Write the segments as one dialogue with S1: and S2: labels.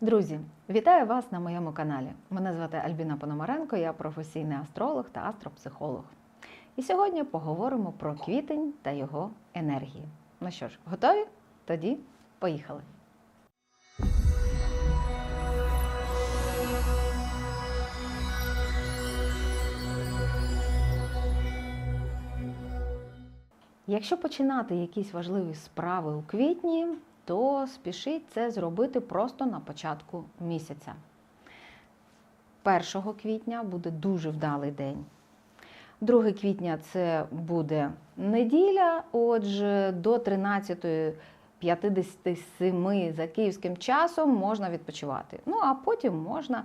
S1: Друзі, вітаю вас на моєму каналі. Мене звати Альбіна Пономаренко, я професійний астролог та астропсихолог. І сьогодні поговоримо про квітень та його енергії. Ну що ж, готові? Тоді поїхали. Якщо починати якісь важливі справи у квітні, то спішіть це зробити просто на початку місяця. 1 квітня буде дуже вдалий день. 2 квітня це буде неділя, отже, до 13.57 за київським часом можна відпочивати. Ну а потім можна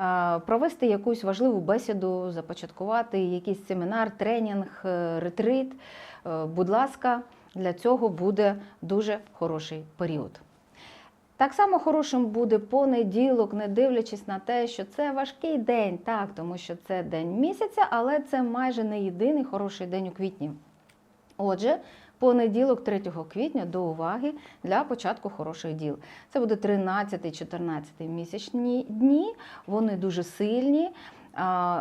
S1: е, провести якусь важливу бесіду, започаткувати якийсь семінар, тренінг, е, ретрит. Е, Будь ласка, для цього буде дуже хороший період. Так само хорошим буде понеділок, не дивлячись на те, що це важкий день, так, тому що це день місяця, але це майже не єдиний хороший день у квітні. Отже, понеділок, 3 квітня, до уваги для початку хороших діл. Це буде 13-14 місячні дні, вони дуже сильні.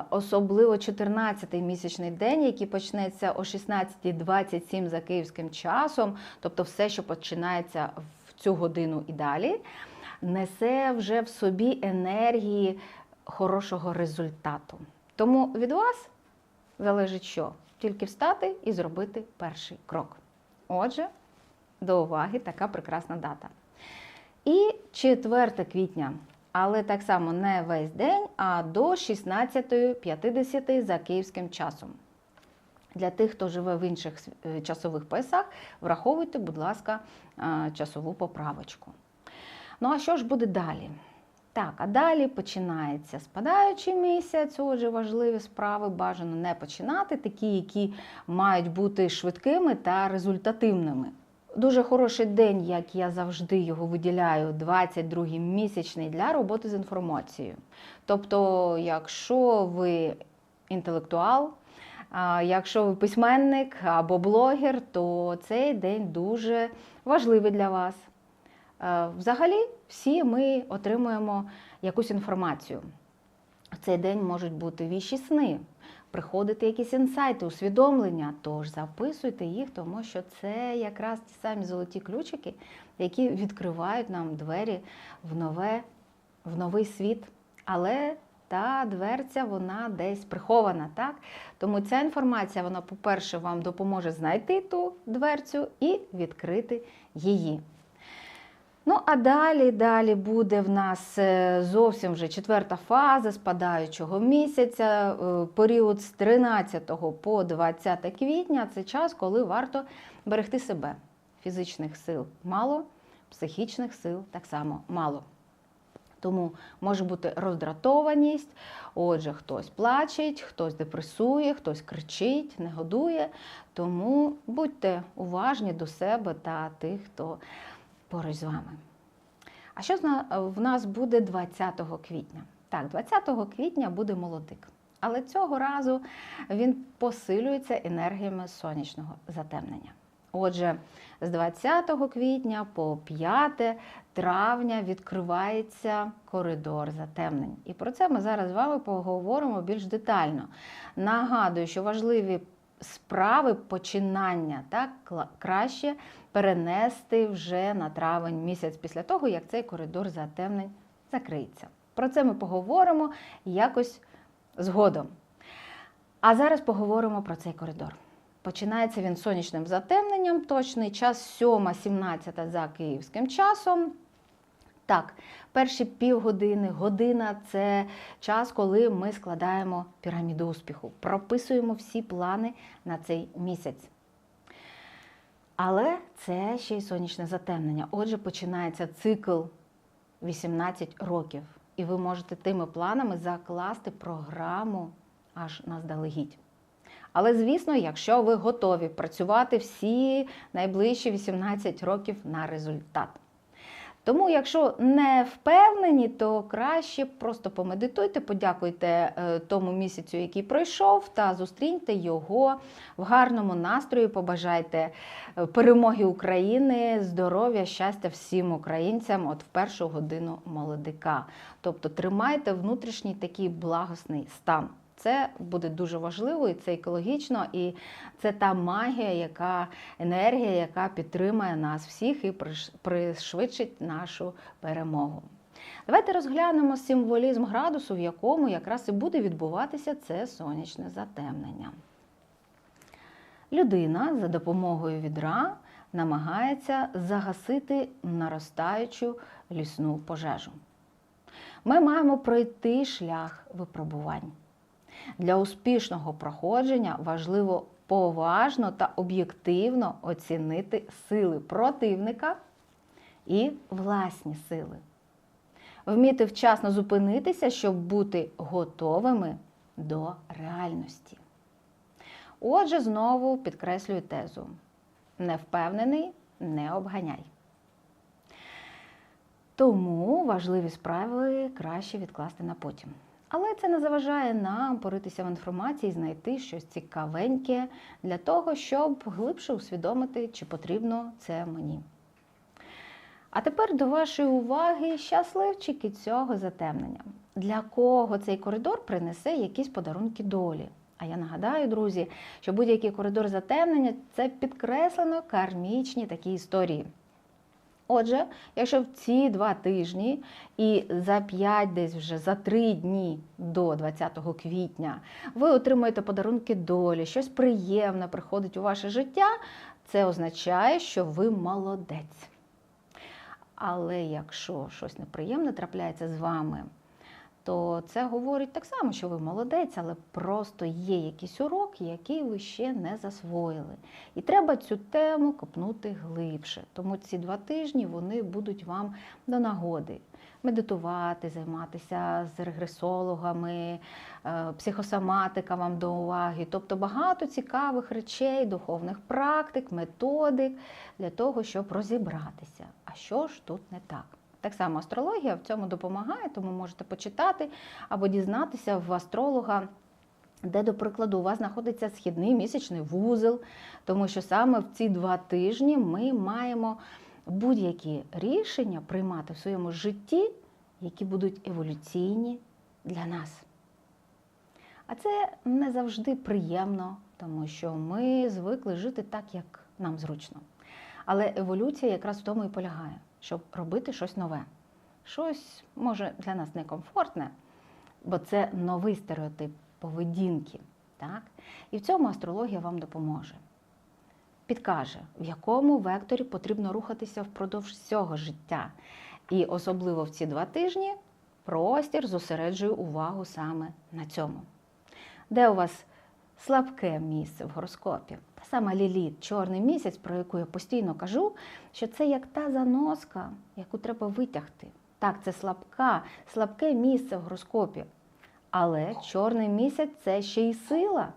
S1: Особливо 14-й місячний день, який почнеться о 16.27 за київським часом, тобто все, що починається в цю годину і далі, несе вже в собі енергії хорошого результату. Тому від вас залежить що? Тільки встати і зробити перший крок. Отже, до уваги така прекрасна дата. І 4 квітня, але так само не весь день, а до 16.50 за київським часом. Для тих, хто живе в інших е, часових поясах, враховуйте, будь ласка, е, часову поправочку. Ну а що ж буде далі? Так, а далі починається спадаючий місяць. Отже, важливі справи бажано не починати, такі, які мають бути швидкими та результативними. Дуже хороший день, як я завжди його виділяю, 22-й місячний для роботи з інформацією. Тобто, якщо ви інтелектуал, якщо ви письменник або блогер, то цей день дуже важливий для вас. Взагалі, всі ми отримуємо якусь інформацію. В цей день можуть бути віщі сни, приходити якісь інсайти, усвідомлення. Тож записуйте їх, тому що це якраз ті самі золоті ключики, які відкривають нам двері в нове, в новий світ. Але та дверця вона десь прихована, так? Тому ця інформація, вона, по-перше, вам допоможе знайти ту дверцю і відкрити її. Ну, а далі, далі буде в нас е, зовсім вже четверта фаза спадаючого місяця, е, період з 13 по 20 квітня це час, коли варто берегти себе. Фізичних сил мало, психічних сил так само мало. Тому може бути роздратованість, отже, хтось плачеть, хтось депресує, хтось кричить, не годує. Тому будьте уважні до себе та тих, хто поруч з вами. А що в нас буде 20 квітня? Так, 20 квітня буде молодик. Але цього разу він посилюється енергіями сонячного затемнення. Отже, з 20 квітня по 5 травня відкривається коридор затемнень. І про це ми зараз з вами поговоримо більш детально. Нагадую, що важливі справи починання так краще перенести вже на травень місяць після того, як цей коридор затемнень закриється. Про це ми поговоримо якось згодом. А зараз поговоримо про цей коридор. Починається він сонячним затемненням, точний час 7.17 за київським часом. Так, перші півгодини, година це час, коли ми складаємо піраміду успіху, прописуємо всі плани на цей місяць. Але це ще й сонячне затемнення. Отже, починається цикл 18 років. І ви можете тими планами закласти програму аж наздалегідь. Але, звісно, якщо ви готові працювати всі найближчі 18 років на результат. Тому, якщо не впевнені, то краще просто помедитуйте, подякуйте е, тому місяцю, який пройшов, та зустріньте його в гарному настрої. Побажайте е, перемоги України, здоров'я, щастя всім українцям от в першу годину молодика. Тобто тримайте внутрішній такий благосний стан. Це буде дуже важливо, і це екологічно, і це та магія, яка енергія, яка підтримає нас всіх і пришвидшить нашу перемогу. Давайте розглянемо символізм градусу, в якому якраз і буде відбуватися це сонячне затемнення. Людина за допомогою відра намагається загасити наростаючу лісну пожежу. Ми маємо пройти шлях випробувань. Для успішного проходження важливо поважно та об'єктивно оцінити сили противника і власні сили. Вміти вчасно зупинитися, щоб бути готовими до реальності. Отже, знову підкреслюю тезу: не впевнений, не обганяй. Тому важливі справи краще відкласти на потім. Але це не заважає нам поритися в інформації, знайти щось цікавеньке для того, щоб глибше усвідомити, чи потрібно це мені. А тепер до вашої уваги щасливчики цього затемнення. Для кого цей коридор принесе якісь подарунки долі? А я нагадаю, друзі, що будь-який коридор затемнення це підкреслено кармічні такі історії. Отже, якщо в ці два тижні і за 5, десь вже за 3 дні до 20 квітня ви отримуєте подарунки долі, щось приємне приходить у ваше життя, це означає, що ви молодець. Але якщо щось неприємне трапляється з вами, то це говорить так само, що ви молодець, але просто є якийсь урок, який ви ще не засвоїли. І треба цю тему копнути глибше. Тому ці два тижні вони будуть вам до нагоди. Медитувати, займатися з регресологами, е, психосоматика вам до уваги. Тобто багато цікавих речей, духовних практик, методик для того, щоб розібратися. А що ж тут не так? Так само астрологія в цьому допомагає, тому можете почитати або дізнатися в астролога, де, до прикладу, у вас знаходиться східний місячний вузол, тому що саме в ці два тижні ми маємо будь-які рішення приймати в своєму житті, які будуть еволюційні для нас. А це не завжди приємно, тому що ми звикли жити так, як нам зручно. Але еволюція якраз в тому і полягає, щоб робити щось нове. Щось може для нас некомфортне, бо це новий стереотип поведінки. Так? І в цьому астрологія вам допоможе. Підкаже, в якому векторі потрібно рухатися впродовж всього життя. І особливо в ці два тижні простір зосереджує увагу саме на цьому. Де у вас слабке місце в гороскопі? Та сама Ліліт, чорний місяць, про яку я постійно кажу, що це як та заноска, яку треба витягти. Так, це слабка, слабке місце в гороскопі. Але чорний місяць це ще й сила.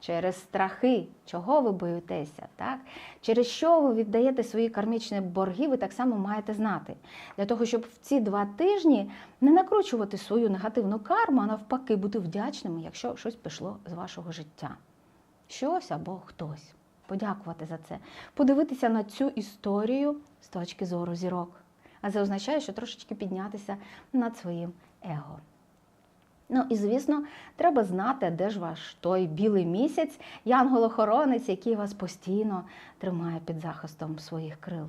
S1: Через страхи, чого ви боїтеся, так? через що ви віддаєте свої кармічні борги, ви так само маєте знати. Для того, щоб в ці два тижні не накручувати свою негативну карму, а навпаки, бути вдячними, якщо щось пішло з вашого життя. Щось або хтось. Подякувати за це. Подивитися на цю історію з точки зору зірок. А це означає, що трошечки піднятися над своїм его. Ну і звісно, треба знати, де ж ваш той білий місяць, янгол-охоронець, який вас постійно тримає під захистом своїх крил.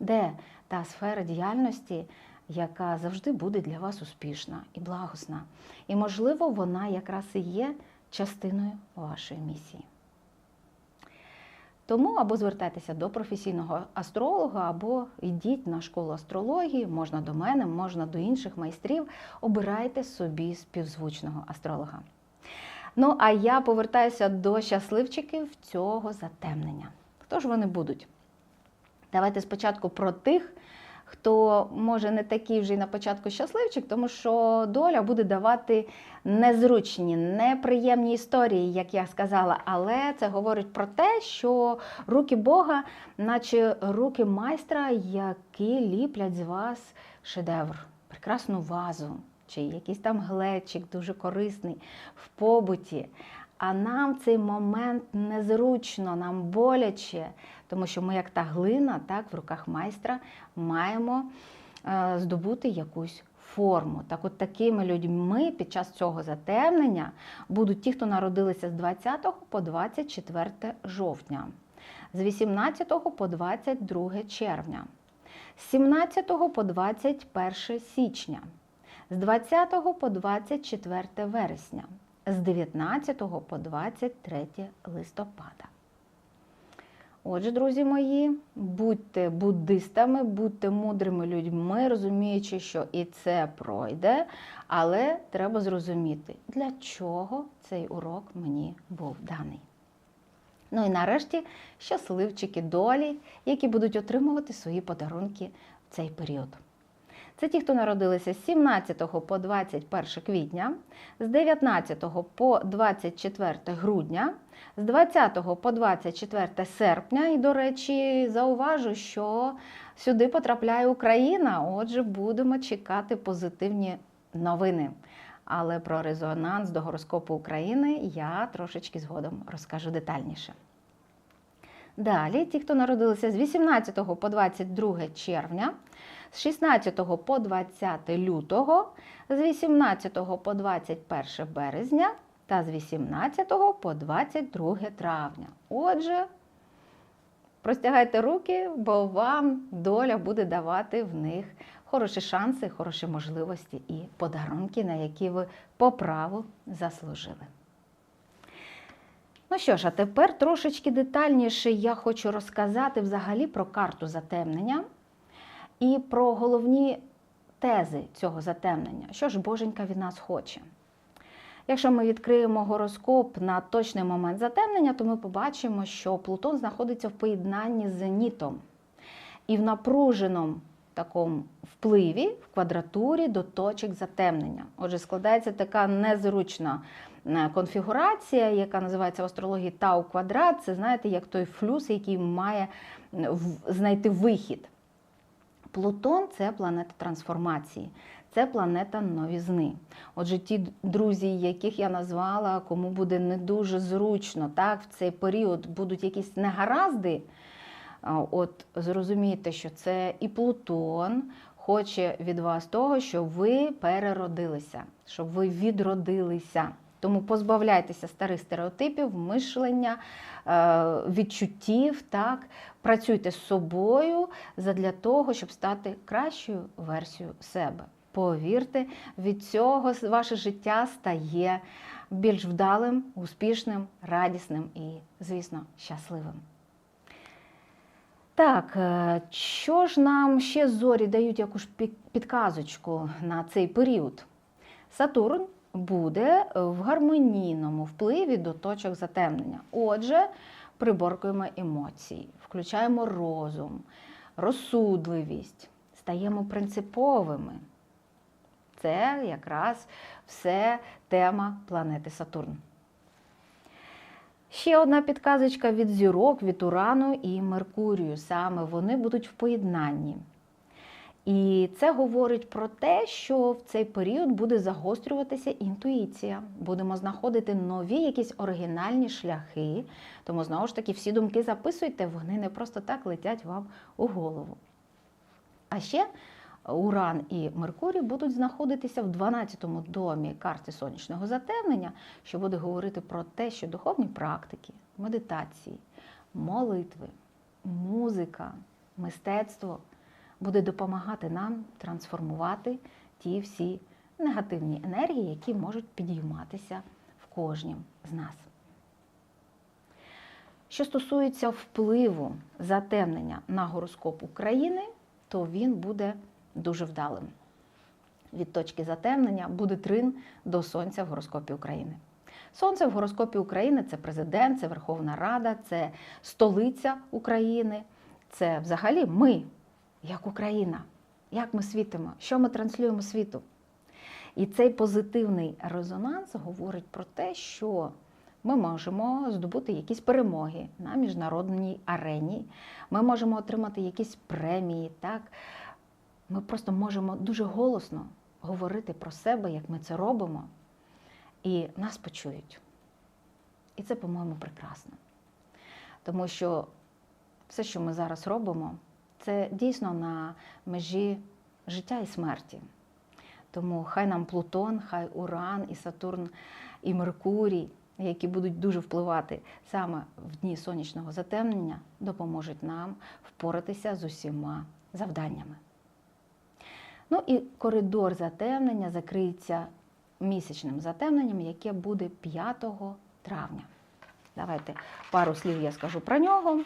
S1: Де та сфера діяльності, яка завжди буде для вас успішна і благосна. І, можливо, вона якраз і є частиною вашої місії. Тому або звертайтеся до професійного астролога, або йдіть на школу астрології, можна до мене, можна до інших майстрів. Обирайте собі співзвучного астролога. Ну, а я повертаюся до щасливчиків цього затемнення. Хто ж вони будуть? Давайте спочатку про тих, хто може не такий вже й на початку щасливчик, тому що доля буде давати незручні, неприємні історії, як я сказала. Але це говорить про те, що руки Бога, наче руки майстра, які ліплять з вас шедевр, прекрасну вазу, чи якийсь там глечик дуже корисний в побуті. А нам цей момент незручно, нам боляче, тому що ми, як та глина, так, в руках майстра маємо е, здобути якусь форму. Так от такими людьми під час цього затемнення будуть ті, хто народилися з 20 по 24 жовтня, з 18 по 22 червня, з 17 по 21 січня, з 20 по 24 вересня, з 19 по 23 листопада. Отже, друзі мої, будьте буддистами, будьте мудрими людьми, розуміючи, що і це пройде, але треба зрозуміти, для чого цей урок мені був даний. Ну і нарешті щасливчики долі, які будуть отримувати свої подарунки в цей період. Це ті, хто народилися з 17 по 21 квітня, з 19 по 24 грудня, з 20 по 24 серпня. І, до речі, зауважу, що сюди потрапляє Україна. Отже, будемо чекати позитивні новини. Але про резонанс до гороскопу України я трошечки згодом розкажу детальніше. Далі, ті, хто народилися з 18 по 22 червня, з 16 по 20 лютого, з 18 по 21 березня та з 18 по 22 травня. Отже, простягайте руки, бо вам доля буде давати в них хороші шанси, хороші можливості і подарунки, на які ви по праву заслужили. Ну що ж, а тепер трошечки детальніше я хочу розказати взагалі про карту затемнення і про головні тези цього затемнення. Що ж Боженька від нас хоче? Якщо ми відкриємо гороскоп на точний момент затемнення, то ми побачимо, що Плутон знаходиться в поєднанні з зенітом і в напруженому такому впливі в квадратурі до точок затемнення. Отже, складається така незручна е, конфігурація, яка називається в астрології Тау квадрат. Це знаєте, як той флюс, який має знайти вихід. Плутон це планета трансформації, це планета новізни. Отже, ті друзі, яких я назвала, кому буде не дуже зручно, так, в цей період будуть якісь негаразди. От зрозумійте, що це і Плутон хоче від вас того, щоб ви переродилися, щоб ви відродилися. Тому позбавляйтеся старих стереотипів, мишлення, відчуттів, так, працюйте з собою для того, щоб стати кращою версією себе. Повірте, від цього ваше життя стає більш вдалим, успішним, радісним і, звісно, щасливим. Так, е, що ж нам ще зорі дають якусь підказочку на цей період? Сатурн буде в гармонійному впливі до точок затемнення. Отже, приборкуємо емоції, включаємо розум, розсудливість, стаємо принциповими. Це якраз все тема планети Сатурн. Ще одна підказочка від зірок, від Урану і Меркурію. Саме вони будуть в поєднанні. І це говорить про те, що в цей період буде загострюватися інтуїція. Будемо знаходити нові якісь оригінальні шляхи. Тому, знову ж таки, всі думки записуйте, вони не просто так летять вам у голову. А ще Уран і Меркурій будуть знаходитися в 12-му домі карти сонячного затемнення, що буде говорити про те, що духовні практики, медитації, молитви, музика, мистецтво буде допомагати нам трансформувати ті всі негативні енергії, які можуть підійматися в кожнім з нас. Що стосується впливу затемнення на гороскоп України, то він буде дуже вдалим. Від точки затемнення буде трин до Сонця в гороскопі України. Сонце в гороскопі України це президент, це Верховна Рада, це столиця України, це взагалі ми, як Україна. як ми світимо, що ми транслюємо світу. І цей позитивний резонанс говорить про те, що ми можемо здобути якісь перемоги на міжнародній арені, ми можемо отримати якісь премії. так? Ми просто можемо дуже голосно говорити про себе, як ми це робимо, і нас почують. І це, по-моєму, прекрасно. Тому що все, що ми зараз робимо, це дійсно на межі життя і смерті. Тому хай нам Плутон, хай Уран і Сатурн і Меркурій, які будуть дуже впливати саме в дні сонячного затемнення, допоможуть нам впоратися з усіма завданнями. Ну і коридор затемнення закриється місячним затемненням, яке буде 5 травня. Давайте пару слів я скажу про нього.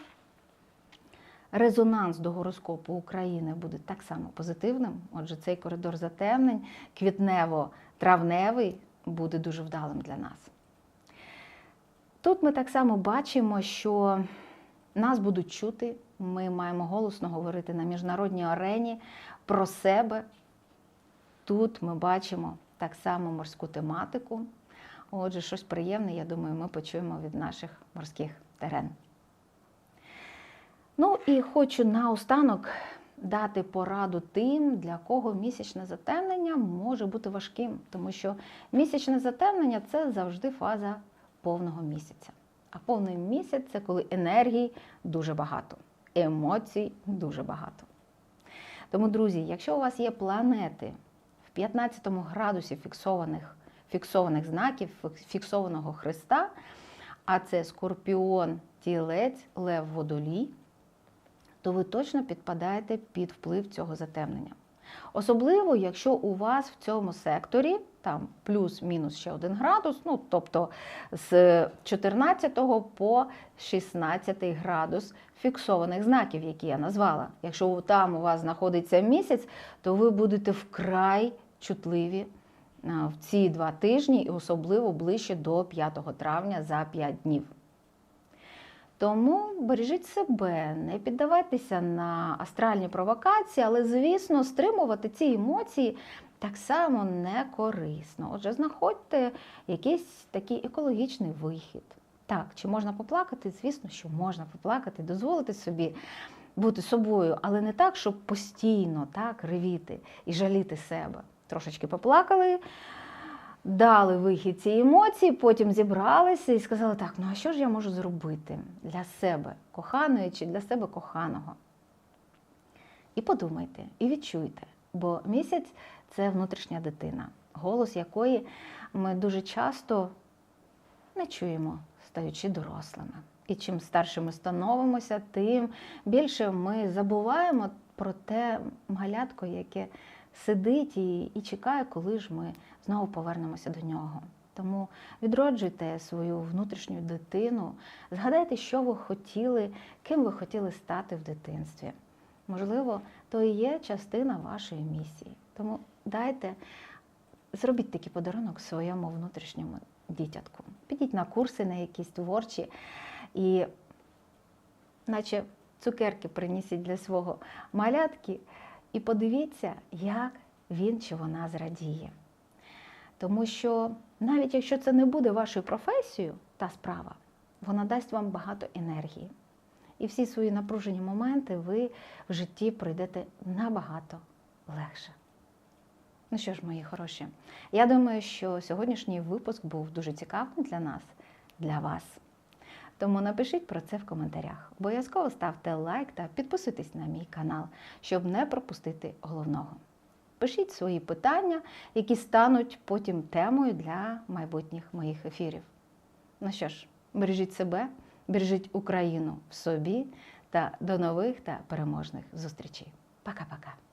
S1: Резонанс до гороскопу України буде так само позитивним. Отже, цей коридор затемнень, квітнево-травневий, буде дуже вдалим для нас. Тут ми так само бачимо, що нас будуть чути, ми маємо голосно говорити на міжнародній арені про себе. Тут ми бачимо так само морську тематику. Отже, щось приємне, я думаю, ми почуємо від наших морських терен. Ну і хочу наостанок дати пораду тим, для кого місячне затемнення може бути важким, тому що місячне затемнення це завжди фаза повного місяця. А повний місяць це коли енергії дуже багато, емоцій дуже багато. Тому, друзі, якщо у вас є планети в 15 градусі фіксованих, фіксованих знаків, фіксованого Христа, а це Скорпіон, Тілець, Лев Водолій, то ви точно підпадаєте під вплив цього затемнення. Особливо, якщо у вас в цьому секторі там плюс-мінус ще один градус, ну тобто з 14 по 16 градус фіксованих знаків, які я назвала. Якщо там у вас знаходиться місяць, то ви будете вкрай чутливі в ці два тижні, і особливо ближче до 5 травня за 5 днів. Тому бережіть себе, не піддавайтеся на астральні провокації, але, звісно, стримувати ці емоції так само не корисно. Отже, знаходьте якийсь такий екологічний вихід. Так, чи можна поплакати? Звісно, що можна поплакати, дозволити собі бути собою, але не так, щоб постійно так ревіти і жаліти себе. Трошечки поплакали дали вихід ці емоції, потім зібралися і сказали, так, ну а що ж я можу зробити для себе коханої чи для себе коханого? І подумайте, і відчуйте, бо місяць це внутрішня дитина, голос якої ми дуже часто не чуємо, стаючи дорослими. І чим старше ми становимося, тим більше ми забуваємо про те малятко, яке сидить і, і чекає, коли ж ми знову повернемося до нього. Тому відроджуйте свою внутрішню дитину, згадайте, що ви хотіли, ким ви хотіли стати в дитинстві. Можливо, то і є частина вашої місії. Тому дайте, зробіть такий подарунок своєму внутрішньому дітятку. Підіть на курси, на якісь творчі, і, наче цукерки принісіть для свого малятки. І подивіться, як він чи вона зрадіє. Тому що навіть якщо це не буде вашою професією, та справа, вона дасть вам багато енергії. І всі свої напружені моменти ви в житті пройдете набагато легше. Ну що ж, мої хороші, я думаю, що сьогоднішній випуск був дуже цікавим для нас, для вас. Тому напишіть про це в коментарях. Обов'язково ставте лайк та підписуйтесь на мій канал, щоб не пропустити головного. Пишіть свої питання, які стануть потім темою для майбутніх моїх ефірів. Ну що ж, бережіть себе, бережіть Україну в собі та до нових та переможних зустрічей. Пока-пока.